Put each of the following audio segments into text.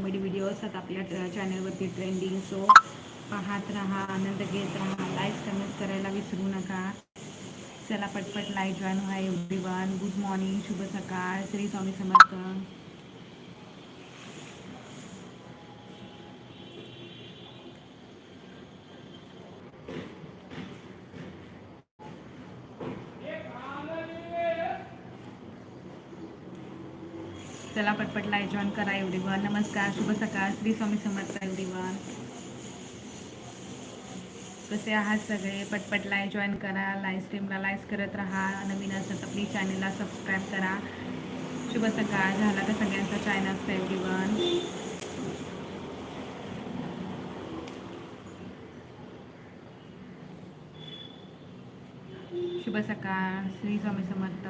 Comedy video असतात आपल्या चॅनलवरती ट्रेंडिंग सो पाहत राहा आनंद घेत राहा. लाईक कमेंट करायला विसरू नका. चला पटपट लाईक जॉईन व्हा एव्हरी वन गुड मॉर्निंग शुभ सकाळ. श्री स्वामी समर्थ. चला पटपट लाईक जॉईन करा एवढीवर वन नमस्कार शुभ सकाळ. श्री स्वामी समर्थ एवढीवर वन कसे आहात सगळे? पटपट लाईक जॉईन करा. लाईव्ह स्ट्रीमला लाईव्ह करत राहा. नवीन असेल तर प्लीज चॅनलला सबस्क्राईब करा. शुभ सकाळ. झाला का सगळ्यांचा चॅनल असतं शुभ सकाळ. श्री स्वामी समर्थ.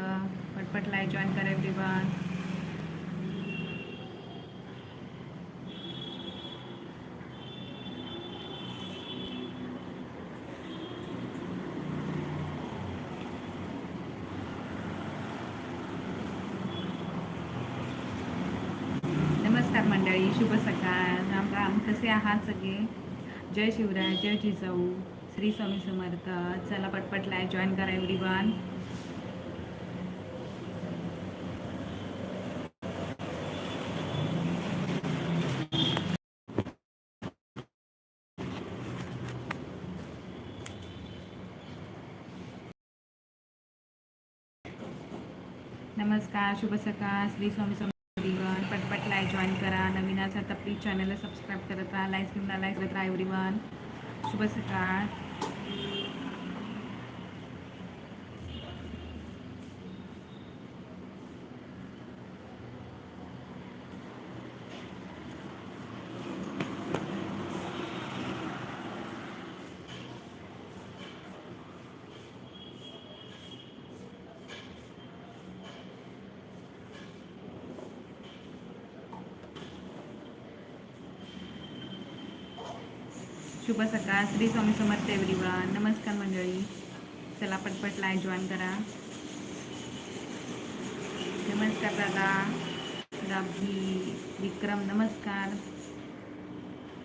पटपट लाईक जॉईन करा एव्हरी वन नमस्कार मंडळी शुभ सकाळ राम राम कसे आहात सगळे. जय शिवराय जय जिजाऊ. श्री स्वामी समर्थ. चला पटपट लाईव्ह जॉईन करा एव्हरी वन नमस्कार शुभ सकाळ. श्री स्वामी समर्थ. पटपट लाईक जॉईन करा. नवीन असा तर प्लीज चॅनलला सबस्क्राईब करत राहा. लाईव्ह घेऊन लाईव्ह करत राहा एव्हरीवन शुभ सकाळ. शुभ सकाळ. श्री स्वामी समर्थ एव्हरीवन नमस्कार मंडळी. चला पटपट लाईव्ह जॉईन करा. नमस्कार दादा. राभी विक्रम, नमस्कार.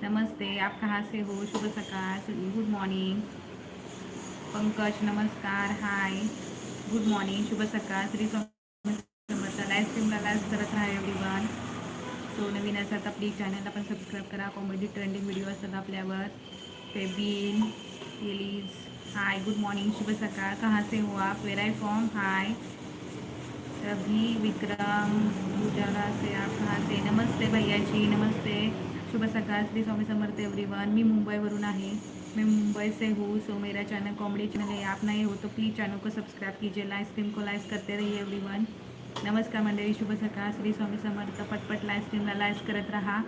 नमस्ते. आप कहाँ से हो? शुभ सकाळ. गुड मॉर्निंग पंकज, नमस्कार. हाय गुड मॉर्निंग शुभ सकाळ. श्री स्वामी समर्थ. लाईव्ह स्ट्रीमला लाईव्ह करत राहा सो नवीन तर प्लीज़ चॅनलला पण सबस्क्राईब करा. कॉमेडी ट्रेंडिंग व्हिडिओ असतात आपल्यावर. फेबीन रिलीज हाय गुड मॉर्निंग शुभ सकाळ कहाँ से हो आप? Where I from hi Ravi Vikram गुजरा से आप कहाँ से? नमस्ते भैया जी नमस्ते. शुभ सकाळ श्री स्वामी समर्थ एवरीवन मी मुंबईवरून आहे. मैं मुंबई से हूँ सो मेरा चैनल कॉमेडी चैनल है. आप नए हो तो प्लीज़ चैनल को सब्सक्राइब कीजिए लाइव स्ट्रीम को लाइव करते रहिए एवरीवन नमस्कार मंडळी शुभ सकाळ श्री स्वामी समर्थ पटपट लाईव्ह स्ट्रीमला लाईव्ह करत राहा.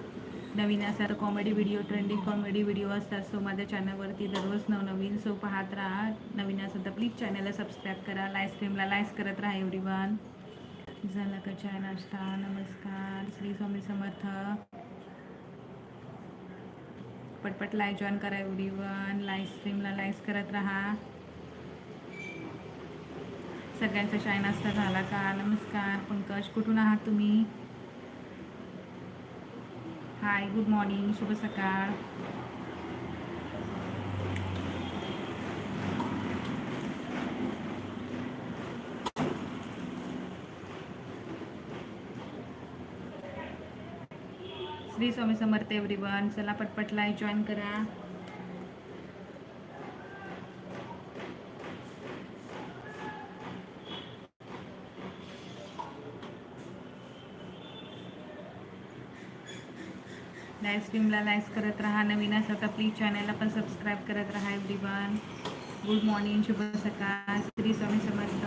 नवीन असतात comedy video trending comedy video असतात. सो माझ्या चॅनलवरती दररोज नवनवीन. सो पाहत राहा. नवीन असेल तर प्लीज चॅनलला सबस्क्राईब करा. लाईव्ह स्ट्रीमला करत राहा एवरीवन झाला का चाय नाश्ता? नमस्कार. श्री स्वामी समर्थ. पटपट लाईव जॉईन करा एवरीवन लाईव्ह स्ट्रीमला लाईव्ह करत राहा. सगळ्यांचा चाय नाश्ता झाला का? नमस्कार. पंकज कुठून आहात तुम्ही? हाय गुड मॉर्निंग शुभ सकाळ. श्री स्वामी समर्थ एव्हरीवन चला पटपट लाईव्ह जॉईन करा. लाईव्ह स्ट्रीमला लाईव्ह करत राहा. नवीन असा तर प्लीज चॅनलला पण सबस्क्राईब करत राहा एव्हरीवन गुड मॉर्निंग शुभ सकाळ. Shri Swami Samarth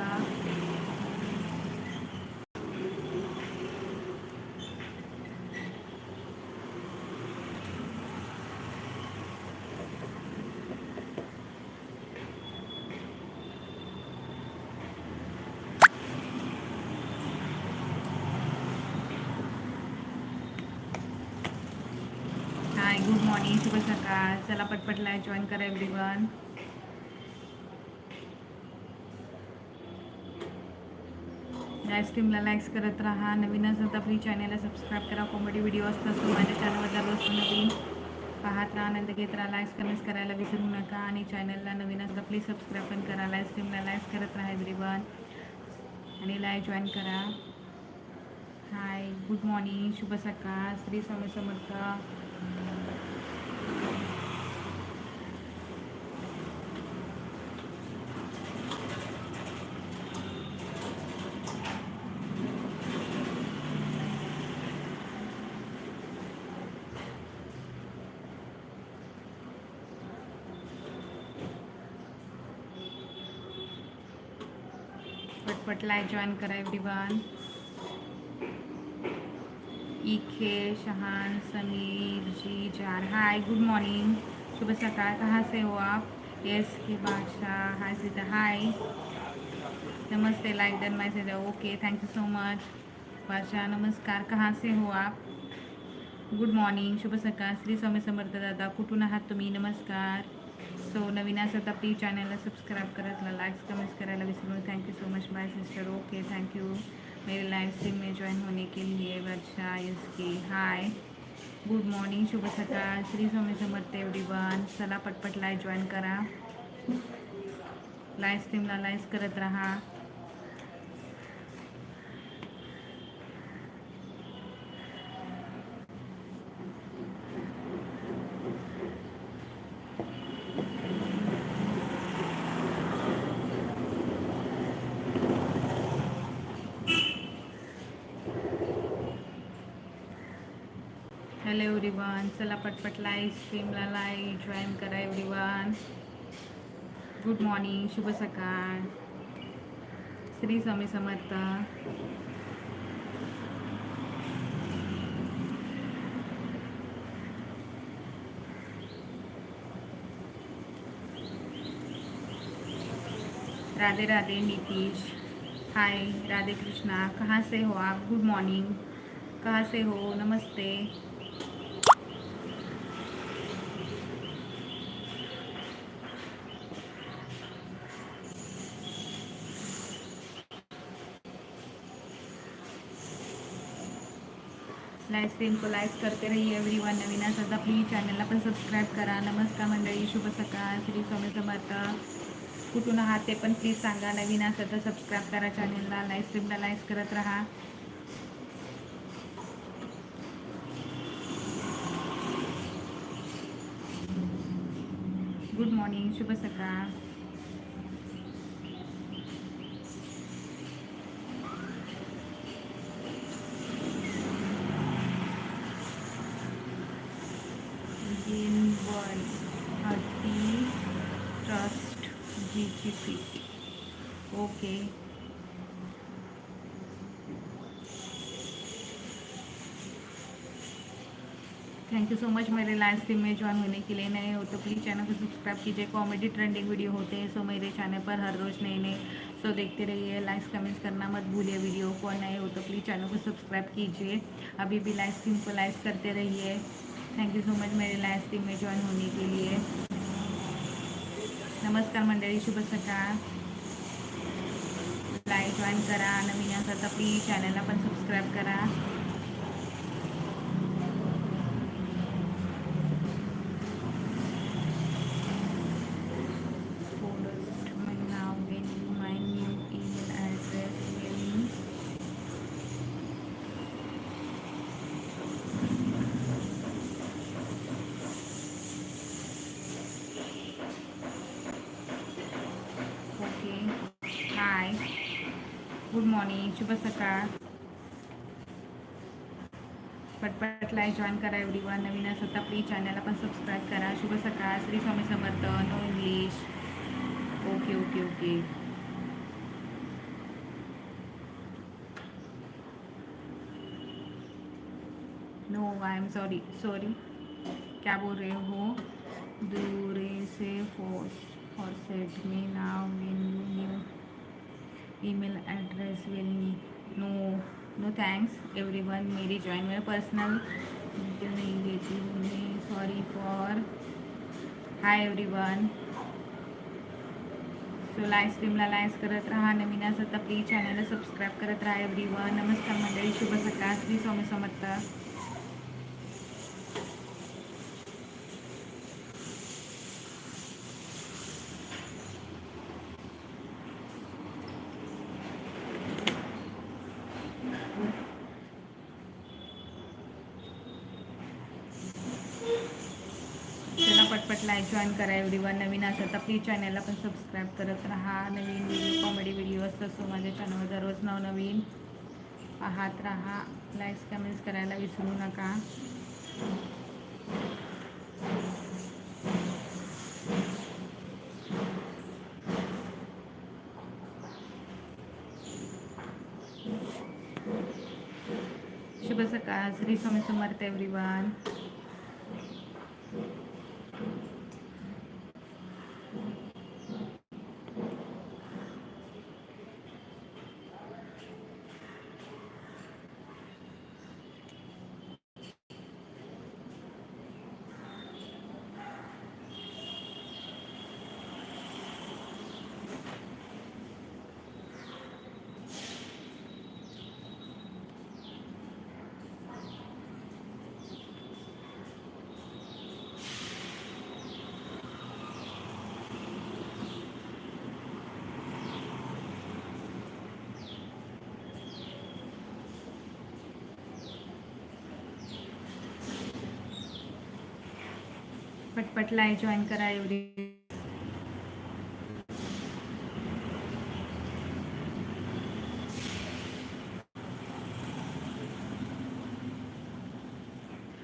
hi good morning शुभ सकाळ. चला पटपट जॉईन करा एव्हरीवन आईस्क्रीमला स्ट्रीमला लाईक्स करत राहा. नवीन असं तर प्लीज चॅनलला सबस्क्राईब करा. कॉमेडी व्हिडिओ असतात तो माझ्या चॅनलवर दररोज नवीन. पाहत राहा आनंद घेत राहा. लाईक्स कमेंट्स करायला विसरू नका. आणि चॅनलला नवीन असं प्लीज सबस्क्राईब पण करा. लाईव्ह स्ट्रीमला लाईक्स करत राहा एव्हरीवन आणि लाईव्ह जॉईन करा. हाय गुड मॉर्निंग शुभ सकाळ. श्री स्वामी समर्थ. पटपट लाईव्ह जॉईन करा एव्हरीवन इखे शहान, समीर, जी, जार। हाय गुड मॉर्निंग शुभ सकाळ कहाँ से हो आप? S K Badshah. Hi Sita hi Namaste like done message okay thank you so much Badshah, नमस्कार। कहाँ से हो आप? गुड मॉर्निंग शुभ सकाळ श्री स्वामी समर्थ दादा। कुठून आहात तुम्ही? नमस्कार। सो नवीन असेल तर प्लीज चॅनलला सबस्क्राईब करत लाईक्स कमेंट्स करायला विसरू नये thank you so much bye sister okay thank you मेरे लाइव स्ट्रीम में ज्वाइन होने के लिए वर्षा इसकी हाय गुड मॉर्निंग शुभ सकाळ. श्री स्वामी समर्थ एवढीवन चला पटपट लाईव्ह जॉईन करा लाईव्ह स्ट्रीमला लाईव्ह करत राहा हॅलो एव्हरीवन चला पटपट लाईव्ह स्ट्रीमला लाईव्ह जॉईन करा एव्हरीवन गुड मॉर्निंग शुभ सकाळ. श्री स्वामी समर्थ. राधे राधे नीतीश. हाय राधे कृष्णा. कहाँ से हो आप? गुड मॉर्निंग कहाँ से हो? नमस्ते. आईस्क्रीम को लाईव्ह करते रहिए एव्हरी वन नवीन असेल प्लीज चॅनलला पण सबस्क्राईब करा. नमस्कार मंडळी शुभ सकाळ. श्री स्वामी समर्थ. कुठून आहात ते पण प्लीज सांगा. नवीन असेल तर सबस्क्राईब करा चॅनलला लाईव्ह स्ट्रीमला करत राहा. गुड मॉर्निंग शुभ सकाळ. थैंक यू सो मच मेरे लाइव स्ट्रीम में ज्वाइन होने के लिए नए हो तो प्लीज़ चैनल को सब्सक्राइब कीजिए। कॉमेडी ट्रेंडिंग वीडियो होते हैं सो मेरे चैनल पर हर रोज़ नए नए सो देखते रहिए। लाइक्स कमेंट्स करना मत भूलिए वीडियो को, नए हो तो प्लीज़ चैनल को सब्सक्राइब कीजिए। अभी भी लाइव स्ट्रीम को लाइव करते रहिए। थैंक यू सो मच मेरे लाइव स्ट्रीम में ज्वाइन होने के लिए। नमस्कार मंडळी शुभ सकाळ। लाईव्ह जॉईन करा। नवीन तर प्लीज़ चॅनलला पण सबस्क्राईब करा Post my now when my new email address will okay hi good morning शुभ सकाळ लाईव्ह जॉईन करा एव्हरी वन नवीन असेल तर प्लीज़ चॅनलला पण सबस्क्राईब करा. शुभ सकाळ. Shri Swami Samarth. No English okay okay okay no I am sorry sorry क्या बोल रहे हो? दूरे से force for set me now win new email address will me no no thanks everyone Mary join में personal नहीं देती हूँ मैं sorry for hi everyone so live स्ट्रीमला live करत राहा नवीन असं तर प्लीज चॅनलला सबस्क्राईब करत राहा एव्हरी वन नमस्कार मंडळी शुभ सकाळ. श्री स्वामी समर्थ. चला जॉईन करा एवढीवर नवीन असेल तर प्लीज चॅनलला पण सबस्क्राईब करत राहा. नवीन व्हिडिओ कॉमेडी व्हिडिओ असतो सो माझ्या चॅनलवर दररोज नवनवीन पाहत राहा. लाईक्स कमेंट्स करायला विसरू नका. शुभ सकाळ. श्री स्वामी समर्थ एव्हरीवन पटपट लाईव्ह जॉईन करा एवढी.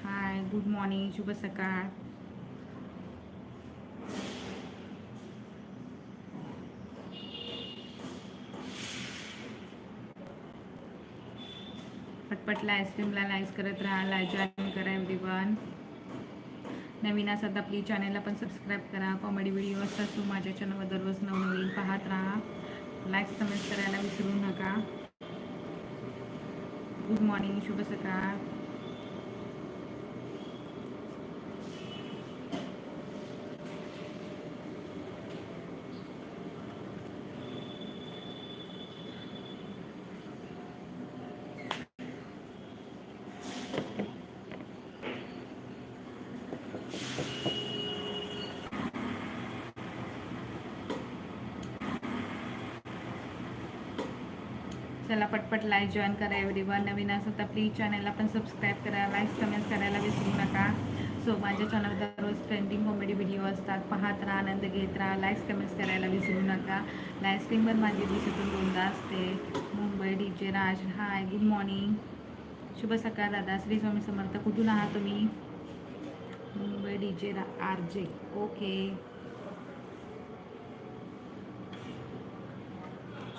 हाय गुड मॉर्निंग शुभ सकाळ. पटपट लाईव्ह स्ट्रीमला लाईव्ह करत राहा लाईव्ह जॉईन करा एवढी वन नवीन असाल तर प्लीज चॅनलला पण सबस्क्राईब करा. कॉमेडी व्हिडिओ असतात सो माझ्या चॅनलवर दररोज नवनवीन पाहत राहा. लाईक्स कमेंट्स करायला विसरू नका. गुड मॉर्निंग शुभ सकाळ. चला पटपट लाईव्ह जॉईन करा एव्हरी वन नवीन असेल तर प्लीज चॅनलला पण सबस्क्राईब करा. लाईक्स कमेंट्स करायला विसरू नका. सो माझ्या चॅनल दररोज ट्रेंडिंग कॉमेडी व्हिडिओ असतात. पाहत राहा आनंद घेत राहा. लाईक्स कमेंट्स करायला विसरू नका. लाईव्ह स्ट्रीम पण माझी दिवसातून दोनदा असते. मुंबई डी जे राज. हाय गुड मॉर्निंग शुभ सकाळ दादा. श्री स्वामी समर्थ. कुठून आहात तुम्ही? मुंबई डी जे रा आर जे ओके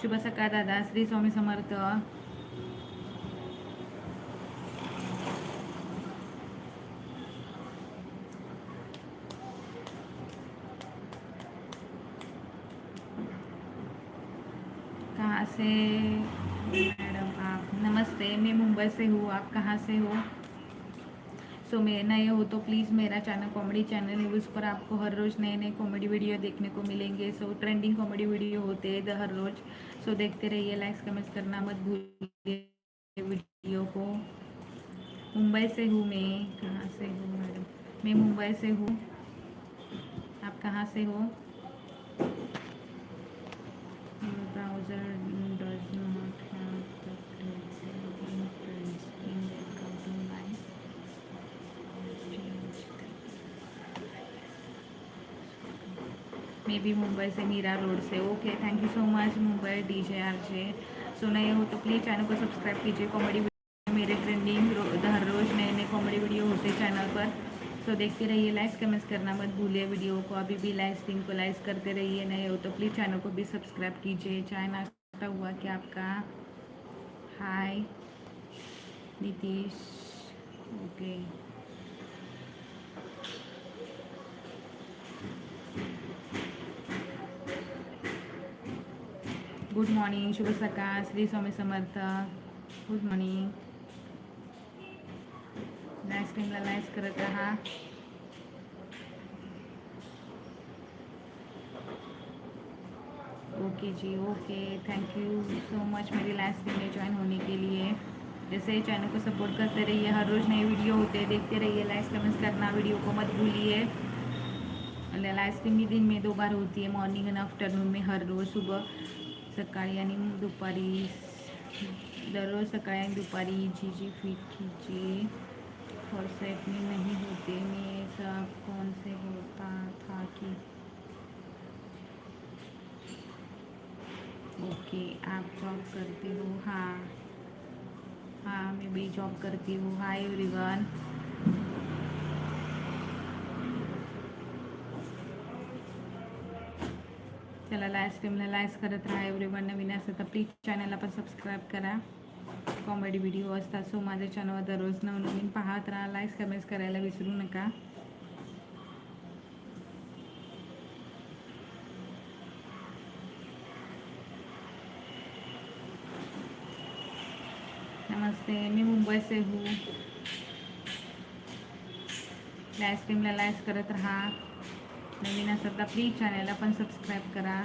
शुभ सकाळ दादा. श्री स्वामी समर्थ. कहाँ से? मैडम आप नमस्ते. मैं मुंबई से हूँ. आप कहाँ से हो? सो मैं नए हो तो प्लीज़ मेरा चैनल कॉमेडी चैनल है उस पर आपको हर रोज़ नए नए कॉमेडी वीडियो देखने को मिलेंगे। So so, trending comedy video होते हैं हर रोज़। सो so, देखते रहिए लाइक्स कमेंट्स करना मत भूलिए वीडियो को। मुंबई से हूँ मैं। कहाँ से हूँ मैडम? मैं मुंबई से हूँ। आप कहाँ से हो? ब्राउज़र मे बी मुंबई से Mira road say. Okay thank you so much Mumbai D J R J so नए हो तो प्लीज़ चैनल को सब्सक्राइब कीजिए. कॉमेडी मेरे ट्रेंडिंग हर रोज़ नए नए कॉमेडी वीडियो होते चैनल पर. सो देखते रहिए लाइक्स कमेंट्स करना मत भूलिए वीडियो को. अभी भी लाइव स्ट्रीम को लाइक करते रहिए. नए हो तो प्लीज़ चैनल को भी सब्सक्राइब कीजिए. चाय नाश्ता हुआ क्या आपका? Hi Nitish okay good morning शुभ सकाळ Shri Swami Samarth good morning live स्ट्रीमला करत राहा okay G okay thank you so much Mary live stream में ज्वाइन होने के लिए। जैसे चैनल को सपोर्ट करते रहिए, हर रोज़ नए वीडियो होते हैं, देखते रहिए लाइक कमेंट्स करना वीडियो को मत भूलिए। लाइव स्ट्रीम भी दिन में दो बार होती है मॉर्निंग एंड आफ्टरनून में हर रोज़ सुबह। सकाळी आणि दुपारी दररोज सकाळी आणि दुपारी जी जी फिट कीजिए व्हाट्सएप में नहीं होते, मैं सब कौन से होता था कि, ओके, आप जॉब करते हो? हाँ हाँ मैं भी जॉब करती हूँ। हाय एवरीवन चला लाईव्ह स्ट्रीमला लाईस करत राहा. एवरीवन नवीन असेल तर प्लीज चॅनलला पण सबस्क्राईब करा. कॉमेडी व्हिडिओ असतात सो माझ्या चॅनलवर दररोज नवनवीन पाहत राहा. लाईक्स कमेंट्स करायला विसरू नका. नमस्ते मी मुंबई से हूँ. लाईव्ह स्ट्रीमला लायस करत राहा. नवीन असाल तर प्लीज चॅनलला पण सबस्क्राईब करा.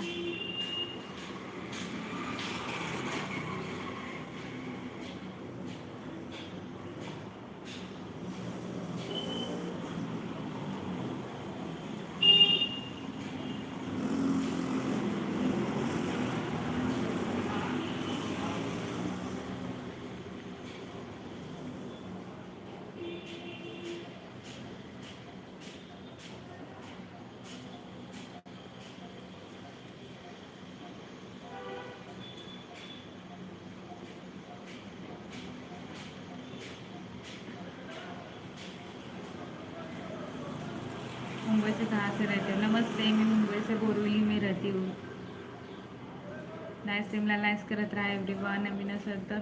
मुंबई कहाँ से रहते. हो नमस्ते मी मुंबई से बोरवली में रहती हूँ लाईव्ह स्ट्रीमला करत राहा एवढी वन नवीन असेल तर.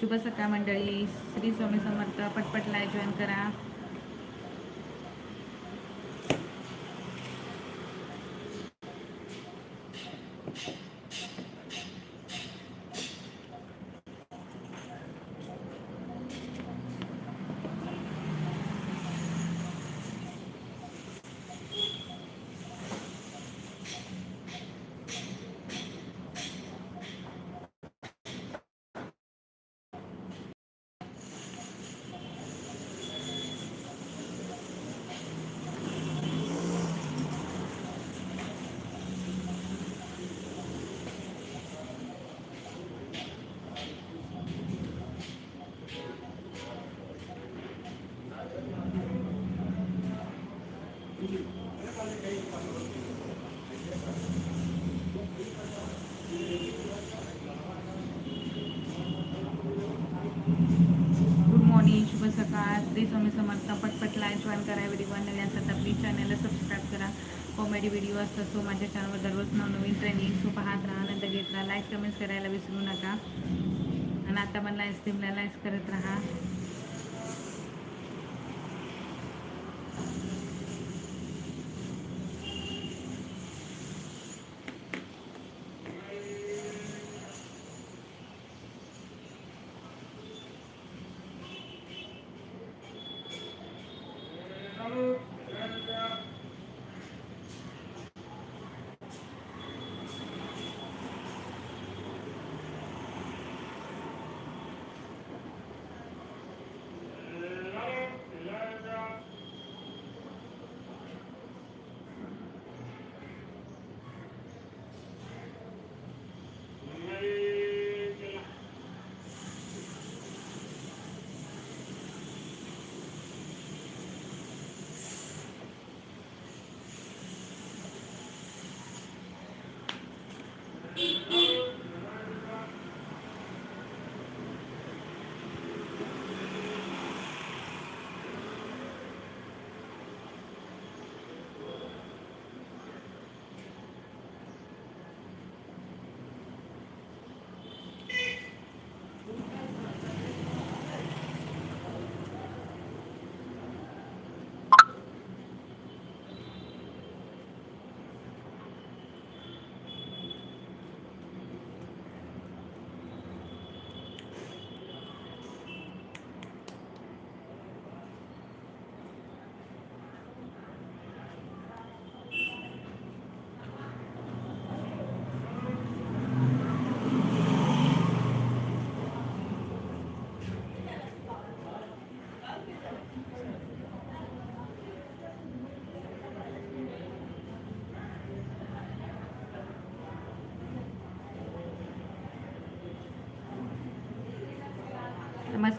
शुभ सकाळ मंडळी. श्री स्वामी समर्थ. पटपट लाईव्ह जॉईन करा गुड मॉर्निंग शुभ सकाळ श्री स्वामी समर्थ पटपट लाईव्ह जॉईन करा व्हिडिओ नवीन असेल तर प्लीज चॅनलला सबस्क्राईब करा कॉमेडी व्हिडिओ असतात सो माझ्या चॅनलवर दररोज नवनवीन ट्रेनिंग सो पाहत राहा आनंद घेत राहा. लाईक कमेंट्स करायला विसरू नका. आणि आता पण लाईव्ह स्ट्रीमला लाईव्ह करत राहा.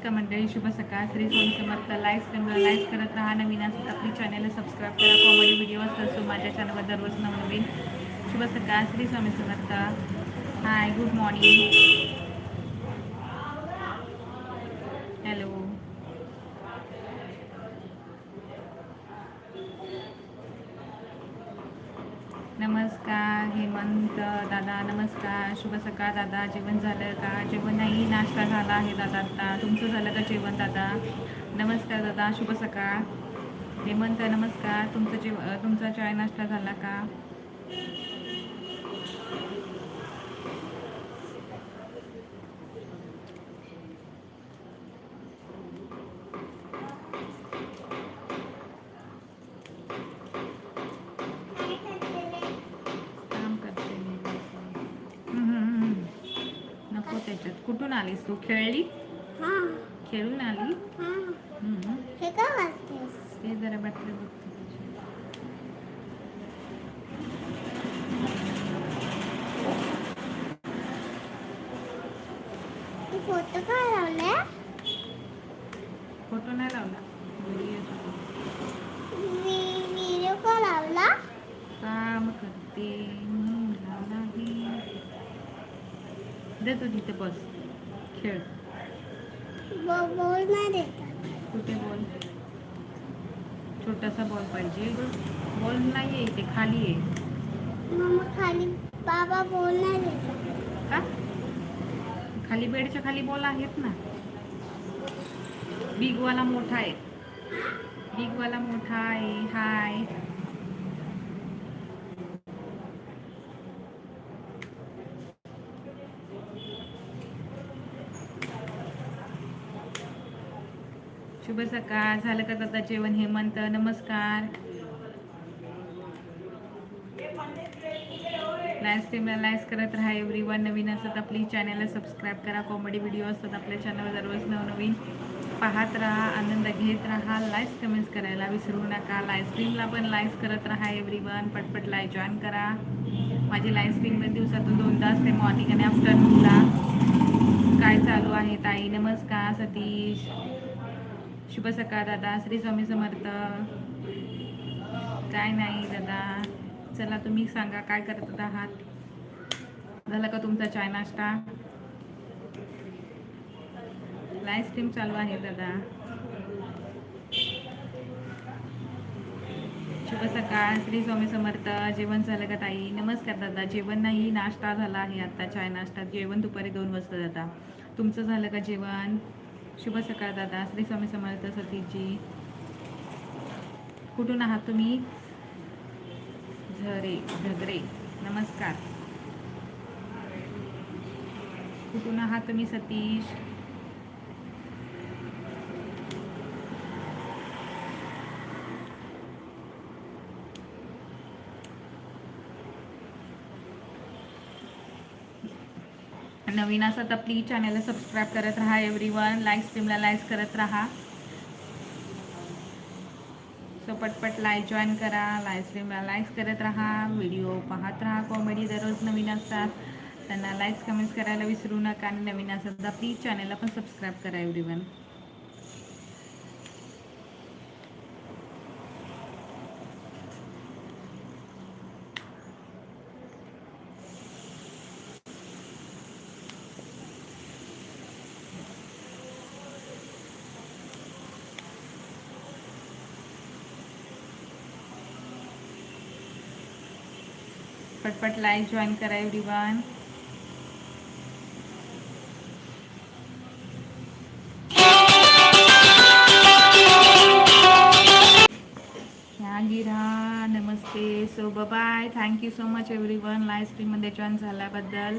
नमस्कार मंडळी शुभ सकाळ. श्री स्वामी समर्थ लाईक्स स्ट्रीमला लाईक्स करत राहा. नवीन असतात आपली चॅनलला सबस्क्राईब करा. कॉमेडी व्हिडिओ असतो माझ्या चॅनलवर दररोज नवनवीन. शुभ सकाळ. Shri Swami Samarth. Hi good morning hello नमस्कार हेमंत दादा नमस्कार शुभ सकाळ दादा. जेवण झालं का? जेवण नाही नाश्ता झाला आहे दादा आता. तुमचं झालं का जेवण दादा? नमस्कार दादा. शुभ सकाळ. हेमंत नमस्कार. तुमचं जेव तुमचा चाय नाश्ता झाला का? कुठून आलीस तू? खेळली? खेळून आली? हा. हम्म. हे वाटतेस ते जरा बॅटरी बघते. तू फोटो काय लावले फोटो नाही लावला. घरी येत होतो. व्हिडिओ का लावला? काम करते. म्हणून लावला आहे. दे तू तिथे बस. खेळ. ब- बोल नाही देतात कुठे बॉल? छोटासा बॉल पाहिजे. बॉल नाही आहे इथे खाली आहे. मम्मा खाली बाबा बोल नाही देतात का? खाली बेडच्या खाली बॉल आहेत ना. बिगवाला मोठा आहे. बिगवाला मोठा आहे. हाय. शुभ सकाळ. झालं का दादा जेवण? हेमंत नमस्कार. लाईव्ह स्ट्रीमला लाईव्ह करत राहा एव्हरी वन नवीन असतात आपली चॅनलला सबस्क्राईब करा. कॉमेडी व्हिडिओ असतात आपल्या चॅनलवर दररोज नवनवीन. पाहत राहा आनंद घेत राहा. लाईव्ह कमेंट्स करायला विसरू नका. लाईव्ह स्ट्रीमला पण लाईव्ह करत राहा एव्हरी वन पटपट लाईव्ह जॉईन करा. माझी लाईव्ह स्ट्रीममध्ये दिवसातून तास ते मॉर्निंग आणि आफ्टरनूनला काय चालू आहे ताई? नमस्कार सतीश. शुभ सकाळ दादा. श्री स्वामी समर्थ. काय नाही दादा. चला तुम्ही सांगा काय करत आहात? झाला का तुमचा चाय नाश्ता? लाईव्ह स्ट्रीम चालू आहे दादा. शुभ सकाळ श्री स्वामी समर्थ. जेवण झालं का ताई? नमस्कार दादा. जेवण नाही नाश्ता झाला आहे आता चाय नाश्ता. जेवण दुपारी दोन वाजता दादा. तुमचं झालं का जेवण? शुभ सकाळ दादा. श्री स्वामी समर्थ सतीजी. कुठून आहात तुम्ही? झरे झगरे. नमस्कार. कुठून आहात तुम्ही सतीश? नवीन असा तर प्लीज चॅनलला सबस्क्राईब करत राहा एव्हरी वन लाईक स्ट्रीमला लाईक्स करत राहा. सो पटपट लाईव्ह जॉईन करा. लाईव्ह स्ट्रीमला लाईक्स करत राहा. व्हिडिओ पाहत राहा. कॉमेडी दररोज नवीन असतात. त्यांना लाईक्स कमेंट्स करायला विसरू नका. आणि नवीन असतात तर प्लीज चॅनलला पण सबस्क्राईब करा एव्हरी वन पटपट लाईव्ह जॉईन करा एव्हरी वन गिरा नमस्ते. So bye thank you so much everyone live स्ट्रीममध्ये join झाल्याबद्दल.